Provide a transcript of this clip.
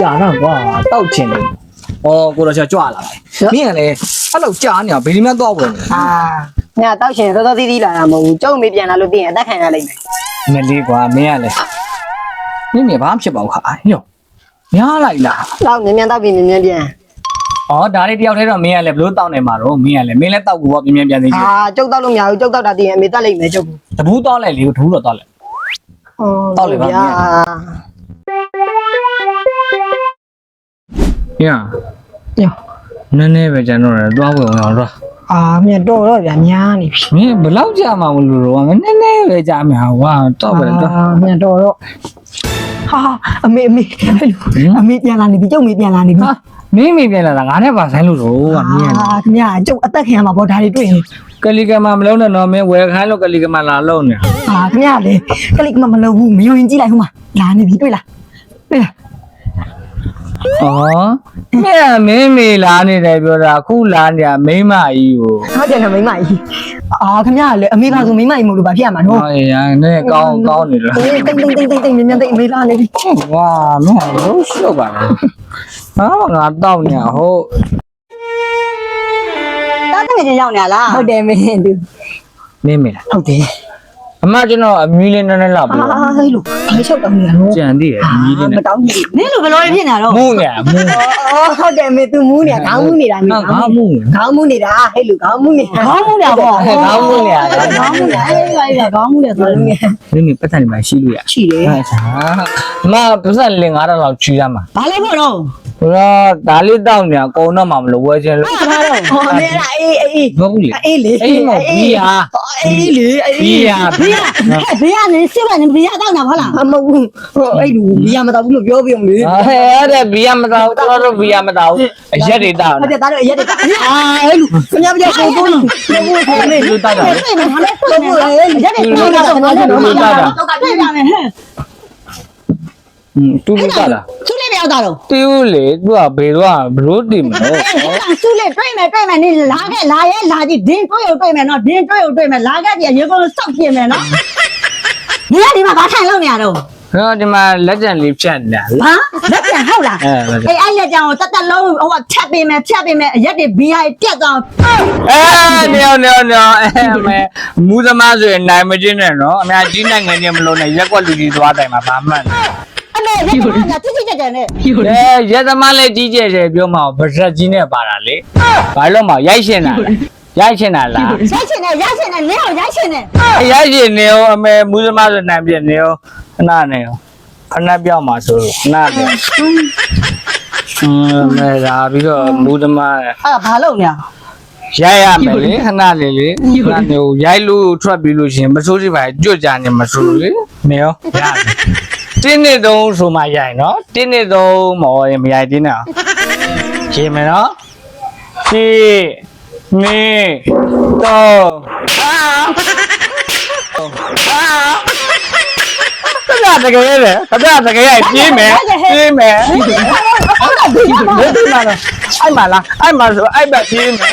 ကြာတော့ကွာတောက်ချင်တယ်ဩကိုတော့ကြွလာတယ်မင်းကလည်းအဲ့လောက်ကြာနေတာဘယ်ဒီမှတော့ဝင်နေအာညတောက်ရှင်စောစောသီးသီးလာတာမဟုတ်ဘူးကျုပ်မေပြန်လာလို့ပြင်အသက်ခံရလိမ့်မယ်မလေးကွာမင်းကလည်းမင်းမဘာမှဖြစ်ပါဘူးခါညောများလိုက်လားတော့မြန်မြန်တောက်ပြီးမြန်မြန်ပြန်ဩဒါလေးတယောက်တည်းတော့မင်းကလည်းဘလို့တောက်နေမှာတော့မင်းကလည်းမင်းလည်းတောက်ကူပေါ့ပြင်းပြင်းပြန်သေးချင်အာကျုပ်တောက်လို့မရဘူးကျုပ်တောက်တာတည်ရင်အမေတက်လိမ့်မယ်ကျုပ်ကတဘူးတောက်လိုက်လေတဘူးတော့တောက်လိုက်တောက်လေပါဗျာ ညညနည်းနည်းပဲကျန်တော့တယ်သွားဝင်အောင်တော့အာမြန်တော့တော့ဗျာများနေပြီမင်းဘယ်လောက်ကြာမှမလို့တော့နည်းနည်းပဲကြာမှာကွာတော့ပဲတော့အာမြန်တော့တော့ဟာအမေအမေဟဲ့လူအမေပြန်လာနေပြီကျုပ်မေပြန်လာနေပြီဟာမင်းမိပြန်လာတာငါနဲ့ပါဆိုင်လို့တော့ကမင်းကအာခင်ဗျာကျုပ်အသက်ခံရမှာပေါ့ဒါတွေတွေ့ရင်ကလီကမာမလုံးနဲ့တော့မင်းဝယ်ခိုင်းလို့ကလီကမာလာလုံးနေအာခင်ဗျာလေကလိကမမလုပ်ဘူးမယုံရင်ကြည့်လိုက်ဟိုမှာလာနေပြီတွေ့လားတွေ့လား ဩမင်းမင်းမေလာနေတယ်ပြောတာအခုလာနေရမိမကြီးကိုဟုတ်တယ်နော်မိမကြီးအာခင်ဗျာလေအမေကဆိုမိမကြီးမလို့ဘာဖြစ်ရမှာနော်ဟောရနည်းကောင်းကောင်းနေလို့အေးတိတ်တိတ်တိတ်တိတ်တိတ်မြန်မြန်တိတ်အမေလာနေပြီဝါမင်းလို့ရှုပ်ပါလားဟာငါတောက်နေဟုတ်တားတငယ်ချင်းရောက်နေလားဟုတ်တယ်မင်းသူမင်းမေလားဟုတ်တယ် အမကျွန်တော်အမီးလေးနည်းနည်းလောက်ပြီးအာဟဲ့လို့ဘာချုပ်တောင်းနေရလို့ကြံသေးတယ်အမီးလေးမနဲ့တောင်းဘူးနင်းလိုဘယ်လိုဖြစ်နေတော့မူးနေမူးအော်ဟုတ်တယ်မေသူမူးနေတာခေါင်းမူးနေတာမေငါငါမူးခေါင်းမူးနေတာဟဲ့လို့ခေါင်းမူးနေတာခေါင်းမူးနေတာပေါ့ခေါင်းမူးနေရခေါင်းမူးနေတာအေးပါအေးပါခေါင်းမူးနေတာဆိုလို့မင်းမေပတ်စံနေမှာရှိလို့ရရှိတယ်ဟာချာမပတ်စံလင်9000လောက်ချီရမှာဘာလဲဖို့တော့ ဘရောဒါလေးတောက်နေကုံတော့မှမလို့ဝဲချင်းလို့ဘာတော့ဟောမေအဲ့ဒါအေးအေးမဟုတ်ဘူးလေအေးလေအေးမဟုတ်ဘီယာအေးလေအေးဘီယာဘီယာဟဲ့ဘီယာနေစစ်ပါနေဘီယာတောက်တာဟုတ်လားမဟုတ်ဘူးဟိုအဲ့လူဘီယာမတောက်ဘူးလို့ပြောပြအောင်လေဟဲ့အဲ့ဒါဘီယာမတောက်တော်တော်ဘီယာမတောက်အရက်တွေတောက်ဟုတ်တယ်ဒါတော့ရက်တယ်အာအဲ့လူခင်ဗျားပြကိုကိုလို့ကိုကိုကိုလေးလူတောက်တာအဲ့မဟာလဲကိုကိုလေးရက်တယ်ကိုကတော့ဘာလဲတော့မလာတော့တော့ပြကြမယ်ဟဲ့တူလူတောက်တာ သူလေးပြောက်တာတော့တူလေသူကဘေတော့ဘလို့တင်မလို့သူလေးတွေ့မယ်တွေ့မယ်နေလာခဲ့လာရဲလာကြည့်ဒင်းတွေ့ရတွေ့မယ်နော်ဒင်းတွေ့ရတွေ့မယ်လာခဲ့ကြရေကုန်စောက်ပြင်းမယ်နော်နေရဒီမှာဘာထိုင်လို့နေရတော့ဟောဒီမှာလက်ကျန်လေးဖြတ်နေတာလေဟာလက်ပြန်ဟုတ်လားအဲလက်ကျန်အေးအဲ့လက်ကြောင်ကိုတက်တက်လုံးဟိုကဖြတ်ပေးမယ်ဖြတ်ပေးမယ်အရက်တွေဘီယာပြတ်သွားအဲနေအောင်နေအောင်နေအောင်အဲမဲမူသမားဆိုရင်နိုင်မချင်းနဲ့နော်အများကြီးနိုင်ငံချင်းမလို့နဲ့ရက်ကွက်လူကြီးသွားတိုင်မှာဗာမှန်တယ်အမေ ရက်ကွက်ကတိတိကျကျနဲ့အဲရက်သမားလည်းကြီးကျယ်ကျယ်ပြောမှာဗရက်ကြီးနဲ့ပါတာလေဘာလို့မရိုက်ရှင်တာလဲရိုက်ရှင်တာလားရချင်တယ်ရချင်တယ်နင်းအောင်ရချင်တယ်အရိုက်ရှင်နေရောအမေမူသမားဆိုနိုင်ပြနေရောခဏနေရောခဏပြောင်းမှာဆိုလို့ခဏပြောင်းအင်းမဲဒါပြီးတော့မူသမားအဲ့ဒါဘာလုပ်နေရရိုက်ရမယ်လေခဏလေးလေခဏမျိုးရိုက်လို့ထွက်ပြီးလို့ရှရင်မစိုးစီပါကြွကြနေမစိုးလေနေရောရတယ် တင်းနေသုံးဆိုမှရိုက်နော်တင်းနေသုံးမော်ရင်မရိုက်တင်းနဲ့ရှင်းမယ်နော်ရှင်းနေတော့အာအာခဏတကယ်လေခဏတကယ်ရိုက်ပြေးမယ်ပြေးမယ်ဟုတ်တယ်ဒီမှာဘယ်ဒီမှာလဲအဲ့မှာလားအဲ့မှာဆိုအဲ့မှာပြေးမယ်